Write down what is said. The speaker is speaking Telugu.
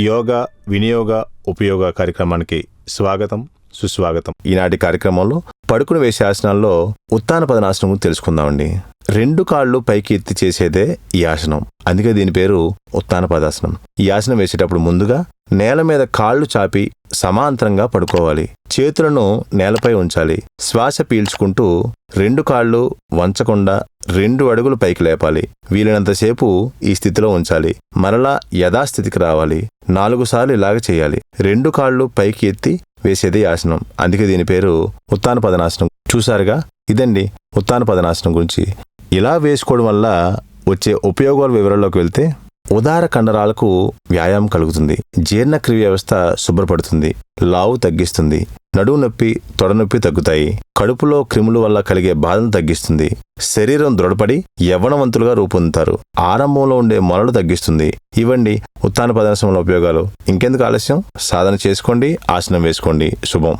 యోగా వినియోగ ఉపయోగ కార్యక్రమానికి స్వాగతం సుస్వాగతం. ఈనాటి కార్యక్రమంలో పడుకుని వేసే ఆసనాల్లో ఉత్తాన పదనాసనం తెలుసుకుందామండి. రెండు కాళ్ళు పైకి ఎత్తి చేసేదే ఈ ఆసనం. అందుకే దీని పేరు ఉత్తాన పదాసనం. ఈ ఆసనం వేసేటప్పుడు ముందుగా నేల మీద కాళ్ళు చాపి సమాంతరంగా పడుకోవాలి. చేతులను నేలపై ఉంచాలి. శ్వాస పీల్చుకుంటూ రెండు కాళ్ళు వంచకుండా రెండు అడుగులు పైకి లేపాలి. వీలైనంతసేపు ఈ స్థితిలో ఉంచాలి. మరలా యథాస్థితికి రావాలి. నాలుగు సార్లు ఇలాగ చేయాలి. రెండు కాళ్ళు పైకి ఎత్తి వేసేది ఆసనం. అందుకే దీని పేరు ఉత్తాన పదనాసనం చూసారుగా ఇదండి ఉత్తాన పదనాసనం గురించి. ఇలా వేసుకోవడం వల్ల వచ్చే ఉపయోగాల వివరాల్లోకి వెళ్తే ఉదార కండరాలకు వ్యాయామం కలుగుతుంది. జీర్ణక్రియ వ్యవస్థ శుభ్రపడుతుంది. లావు తగ్గిస్తుంది. నడువు నొప్పి తొడనొప్పి తగ్గుతాయి. కడుపులో క్రిముల వల్ల కలిగే బాధను తగ్గిస్తుంది. శరీరం దృఢపడి యవ్వనవంతులుగా రూపొందుతారు. ఆరంభంలో ఉండే మొలలు తగ్గిస్తుంది. ఇవ్వండి ఉత్తాన పదార్థంలో ఉపయోగాలు. ఇంకెందుకు ఆలస్యం? సాధన చేసుకోండి ఆసనం వేసుకోండి. శుభం.